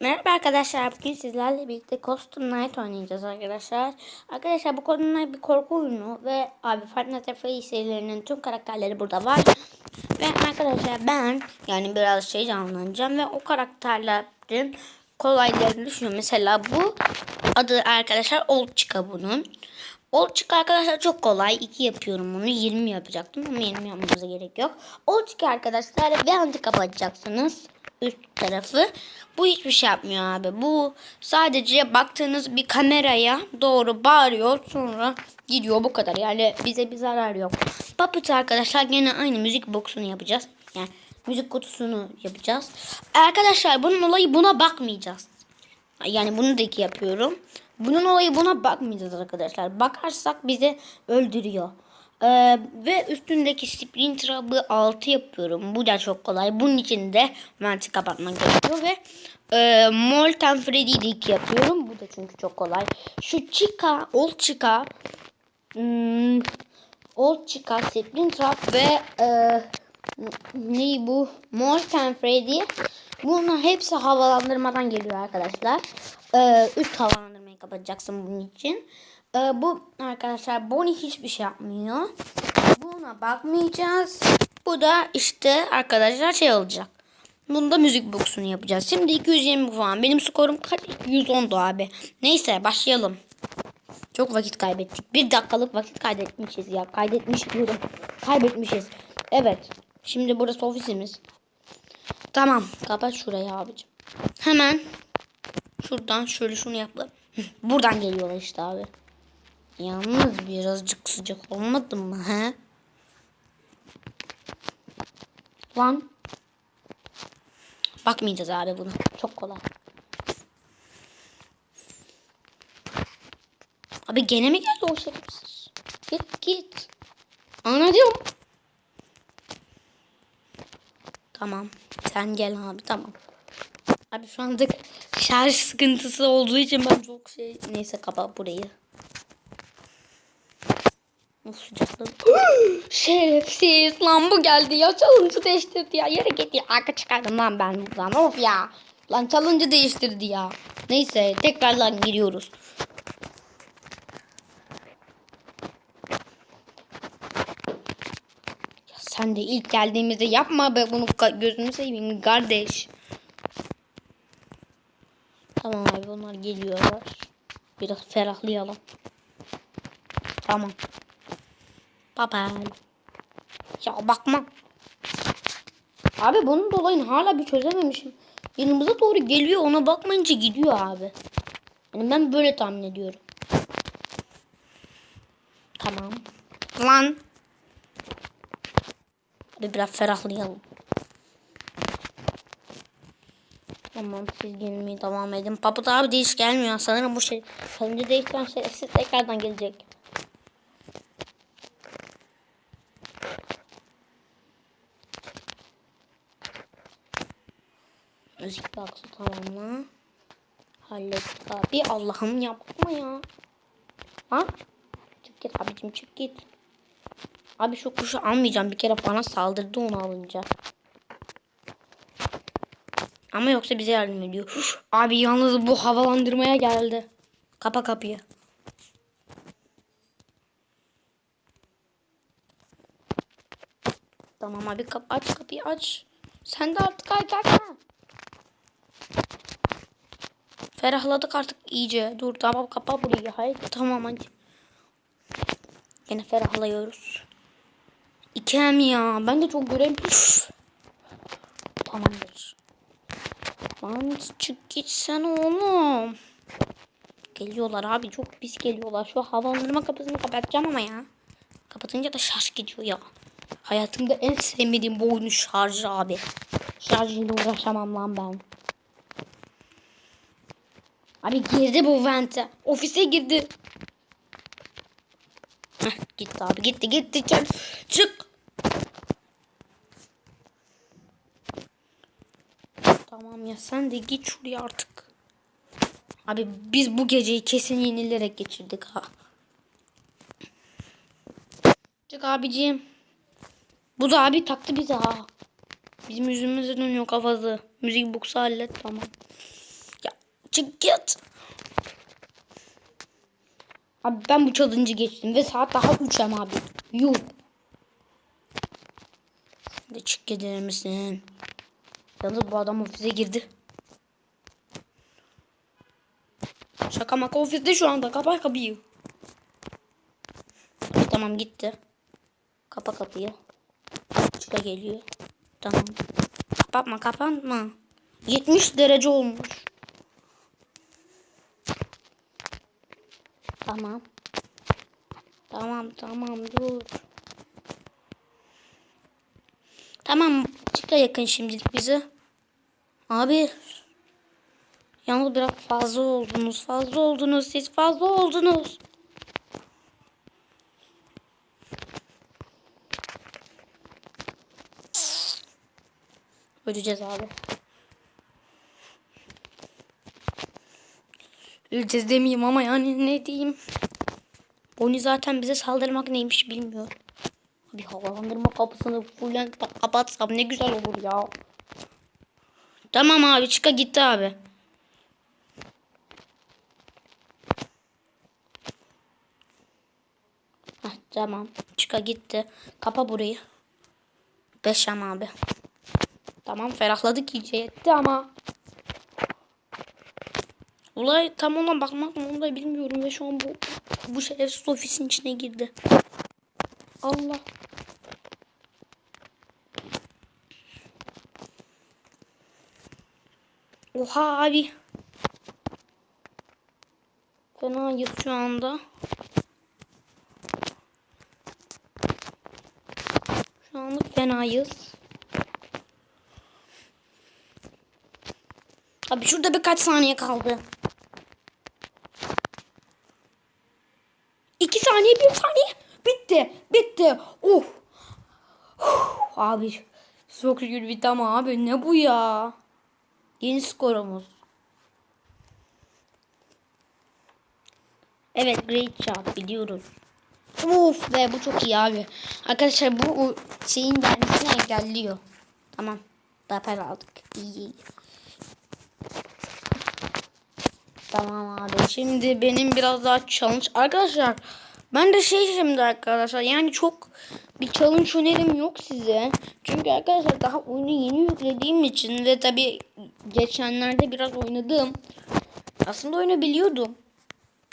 Merhaba arkadaşlar. Bugün sizlerle birlikte Costume Night oynayacağız arkadaşlar. Arkadaşlar bu Costume Night bir korku oyunu ve abi at Freddy serilerinin tüm karakterleri burada var. Ve arkadaşlar ben yani biraz şey canlanacağım ve o karakterlerin kolaylarını düşünüyorum. Mesela bu adı arkadaşlar Old Chica bunun. Old Chica arkadaşlar çok kolay. 2 yapıyorum bunu. 20 yapacaktım ama 20 yapmanıza gerek yok. Old Chica arkadaşlar ve anti kapatacaksınız üst tarafı. Bu hiçbir şey yapmıyor abi. Bu sadece baktığınız bir kameraya doğru bağırıyor sonra gidiyor bu kadar. Yani bize bir zarar yok. Puppet arkadaşlar gene aynı müzik boxunu yapacağız. Yani müzik kutusunu yapacağız. Arkadaşlar bunun olayı buna bakmayacağız. Yani bunu da iki yapıyorum. Bunun olayı buna bakmayacağız arkadaşlar. Bakarsak bizi öldürüyor. Ee, ve üstündeki Sprint Rub'ı 6 yapıyorum. Bu da çok kolay. Bunun için de venti kapatmak gerekiyor ve e, Molten Freddy'yi de 2 yapıyorum. Bu da çünkü çok kolay. Şu Chica, Old Chica hmm, Old Chica, Sprint Rub ve e, ne bu? Molten Freddy. Bunlar hepsi havalandırmadan geliyor arkadaşlar. Ee, üst havalandırmayı kapatacaksın bunun için. Ee, bu arkadaşlar Bonnie hiçbir şey yapmıyor. Buna bakmayacağız. Bu da işte arkadaşlar şey olacak. Bunda müzik boxunu yapacağız. Şimdi 220 puan. Benim skorum kaç? 110'du abi. Neyse başlayalım. Çok vakit kaybettik. Bir dakikalık vakit kaybetmişiz ya. Kaydetmiş diyorum. Kaybetmişiz. Evet. Şimdi burası ofisimiz. Tamam. Kapat şurayı abicim. Hemen şuradan şöyle şunu yapalım. Buradan geliyorlar işte abi. Yalnız birazcık sıcak olmadı mı he? Lan. Bakmayacağız abi bunu. Çok kolay. Abi gene mi geldi o şerefsiz? Git git. Anladım. Tamam. Sen gel abi tamam. Abi şu anda şarj sıkıntısı olduğu için ben çok şey... Neyse kapa burayı. Of sıcaklığı. Şerefsiz lan bu geldi ya. Challenge'ı değiştirdi ya. Yere git ya. Arka çıkardım lan ben buradan. Of ya. Lan challenge'ı değiştirdi ya. Neyse tekrardan giriyoruz. Ya sen de ilk geldiğimizde yapma be bunu gözünü seveyim kardeş. Tamam abi bunlar geliyorlar. Biraz ferahlayalım. Tamam. Baba. Ya bakma. Abi bunun dolayını hala bir çözememişim. Yanımıza doğru geliyor ona bakmayınca gidiyor abi. Yani ben böyle tahmin ediyorum. Tamam. Lan. Hadi biraz ferahlayalım. Tamam siz gelmeyi devam edin. Paput abi değiş gelmiyor. Sanırım bu şey. Sanırım değiştiren şey siz tekrardan gelecek. Müzik box'u tamamla. Hallettik abi. Allah'ım yapma ya. Ha? Çık git abicim çık git. Abi şu kuşu almayacağım. Bir kere bana saldırdı onu alınca. Ama yoksa bize yardım ediyor. Abi yalnız bu havalandırmaya geldi. Kapa kapıyı. Tamam abi kap aç kapıyı aç. Sen de artık aç aç. Ferahladık artık iyice. Dur tamam kapa burayı. Hayır tamam hadi. Yine ferahlıyoruz. İkem ya. Ben de çok göreyim. Tamamdır. Lan çık gitsen oğlum. Geliyorlar abi çok pis geliyorlar. Şu havalandırma kapısını kapatacağım ama ya. Kapatınca da şarj gidiyor ya. Hayatımda en sevmediğim bu oyunun şarjı abi. Şarjıyla uğraşamam lan ben. Abi girdi bu vente. Ofise girdi. Heh, gitti abi gitti gitti. Çık. Tamam ya sen de git şuraya artık. Abi biz bu geceyi kesin yenilerek geçirdik ha. Çık abiciğim. Bu da abi taktı bize ha. Bizim yüzümüze dönüyor kafası. Müzik boksu hallet tamam. Çık git. Abi ben bu challenge'ı geçtim ve saat daha 3 hem abi. Yuh. De çık gider misin? Yalnız bu adam ofise girdi. Şaka maka ofiste şu anda. Kapa kapıyı. Tamam gitti. Kapa kapıyı. Çıka geliyor. Tamam. Kapatma kapatma. 70 derece olmuş. Tamam. Tamam tamam dur. Tamam çıka yakın şimdilik bize. Abi. Yalnız biraz fazla oldunuz. Fazla oldunuz siz fazla oldunuz. Öleceğiz abi. Öleceğiz demeyeyim ama yani ne diyeyim. Bonnie zaten bize saldırmak neymiş bilmiyor. Bir havalandırma kapısını fullen kapatsam ne güzel olur ya. Tamam abi çıka gitti abi. Heh, tamam çıka gitti. Kapa burayı. Beşem abi. Tamam ferahladık iyice yetti ama. Olay tam ona bakmak mı onu da bilmiyorum ve şu an bu bu şerefsiz ofisin içine girdi. Allah. Oha abi. Fenayız şu anda. Şu anlık fenayız. Abi şurada birkaç saniye kaldı. İki saniye, bir saniye. Bitti, bitti. Of. Uf, Abi çok şükür bitti ama abi ne bu ya? Yeni skorumuz. Evet great job biliyoruz. Uf be bu çok iyi abi. Arkadaşlar bu şeyin gelmesini engelliyor. Tamam. Zafer aldık. İyi iyi. Tamam abi. Şimdi benim biraz daha challenge. Arkadaşlar ben de şey şimdi arkadaşlar yani çok bir challenge önerim yok size. Çünkü arkadaşlar daha oyunu yeni yüklediğim için ve tabi geçenlerde biraz oynadım. Aslında oyunu biliyordum.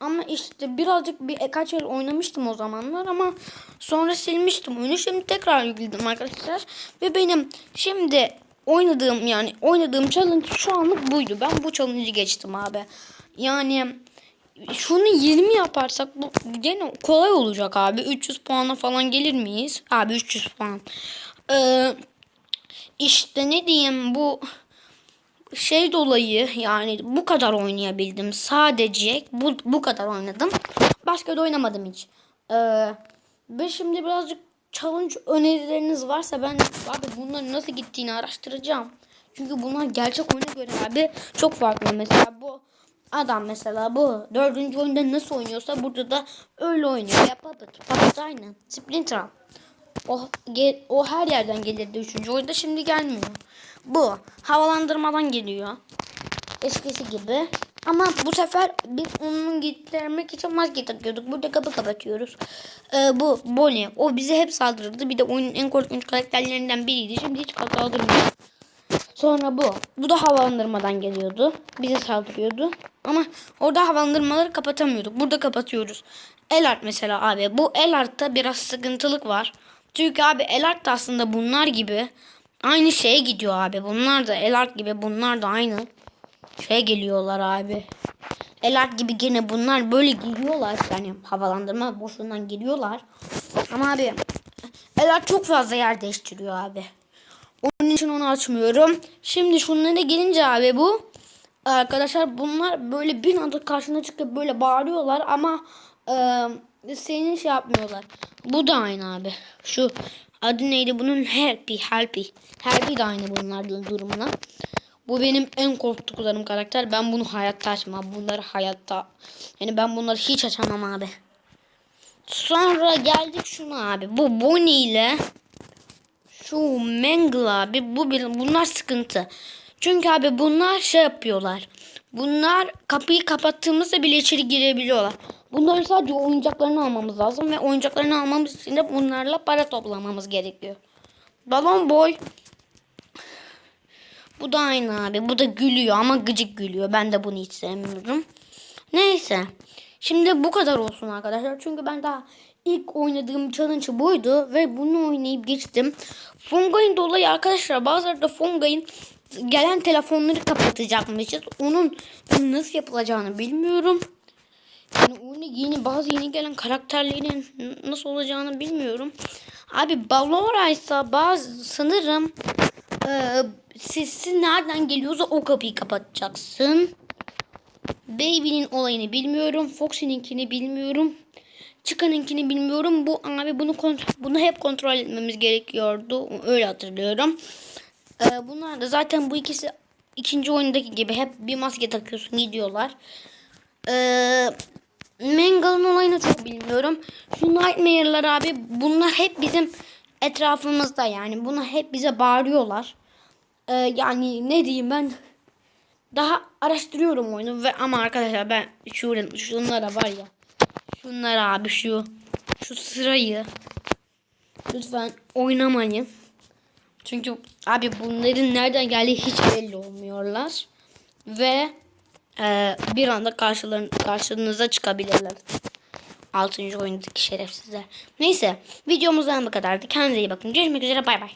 Ama işte birazcık bir kaç el oynamıştım o zamanlar ama sonra silmiştim oyunu. Şimdi tekrar yükledim arkadaşlar. Ve benim şimdi oynadığım yani oynadığım challenge şu anlık buydu. Ben bu challenge'ı geçtim abi. Yani şunu 20 yaparsak bu gene kolay olacak abi. 300 puana falan gelir miyiz? Abi 300 puan. Ee, işte ne diyeyim bu şey dolayı yani bu kadar oynayabildim. Sadece bu, bu kadar oynadım. Başka da oynamadım hiç. Ee, ve şimdi birazcık challenge önerileriniz varsa ben abi bunların nasıl gittiğini araştıracağım. Çünkü bunlar gerçek oyuna göre abi çok farklı. Mesela bu adam mesela bu dördüncü oyunda nasıl oynuyorsa burada da öyle oynuyor. Ya Puppet. Aynı. Splinter. O, gel, o her yerden gelirdi üçüncü oyunda şimdi gelmiyor. Bu havalandırmadan geliyor. Eskisi gibi. Ama bu sefer biz onun gittirmek için maske takıyorduk. Burada kapı kapatıyoruz. Ee, bu Bonnie. O bize hep saldırırdı. Bir de oyunun en korkunç karakterlerinden biriydi. Şimdi hiç saldırmıyor. Sonra bu. Bu da havalandırmadan geliyordu. Bize saldırıyordu. Ama orada havalandırmaları kapatamıyorduk. Burada kapatıyoruz. Elart mesela abi. Bu Elart'ta biraz sıkıntılık var. Çünkü abi Elart da aslında bunlar gibi aynı şeye gidiyor abi. Bunlar da Elart gibi bunlar da aynı şeye geliyorlar abi. Elart gibi gene bunlar böyle giriyorlar. Yani havalandırma boşluğundan giriyorlar. Ama abi Elart çok fazla yer değiştiriyor abi. Onun için onu açmıyorum. Şimdi şunlara gelince abi bu arkadaşlar bunlar böyle bir anda karşına çıkıp böyle bağırıyorlar ama e, senin şey yapmıyorlar. Bu da aynı abi. Şu adı neydi bunun? Helpy, Helpy. Helpy de aynı bunlardan durumuna. Bu benim en korktuklarım karakter. Ben bunu hayatta açmam. Bunları hayatta. Yani ben bunları hiç açamam abi. Sonra geldik şuna abi. Bu Bonnie ile şu Mangle abi bu bunlar sıkıntı. Çünkü abi bunlar şey yapıyorlar. Bunlar kapıyı kapattığımızda bile içeri girebiliyorlar. Bunların sadece oyuncaklarını almamız lazım ve oyuncaklarını almamız için de bunlarla para toplamamız gerekiyor. Balon boy. Bu da aynı abi. Bu da gülüyor ama gıcık gülüyor. Ben de bunu hiç sevmiyorum. Neyse. Şimdi bu kadar olsun arkadaşlar. Çünkü ben daha ilk oynadığım challenge buydu ve bunu oynayıp geçtim. Fungay'ın dolayı arkadaşlar bazıları da Fungay'ın gelen telefonları kapatacakmışız. Onun nasıl yapılacağını bilmiyorum. Yani oyuna yeni bazı yeni gelen karakterlerin nasıl olacağını bilmiyorum. Abi Ballora ise bazı sanırım e, sesi nereden geliyorsa o kapıyı kapatacaksın. Baby'nin olayını bilmiyorum. Foxy'ninkini bilmiyorum. Chicka'nınkini bilmiyorum. Bu abi bunu kont- bunu hep kontrol etmemiz gerekiyordu. Öyle hatırlıyorum. Ee, bunlar da zaten bu ikisi ikinci oyundaki gibi hep bir maske takıyorsun gidiyorlar. Ee, Mangal'ın olayını çok bilmiyorum. Şu Nightmare'lar abi bunlar hep bizim etrafımızda yani. Bunlar hep bize bağırıyorlar. Ee, yani ne diyeyim ben daha araştırıyorum oyunu ve ama arkadaşlar ben şu şunlara var ya. Şunlara abi şu şu sırayı lütfen oynamayın. Çünkü abi bunların nereden geldiği hiç belli olmuyorlar. Ve e, bir anda karşıların, karşınıza çıkabilirler. 6. oyundaki şerefsizler. Neyse videomuzdan bu kadardı. Kendinize iyi bakın. Görüşmek üzere bay bay.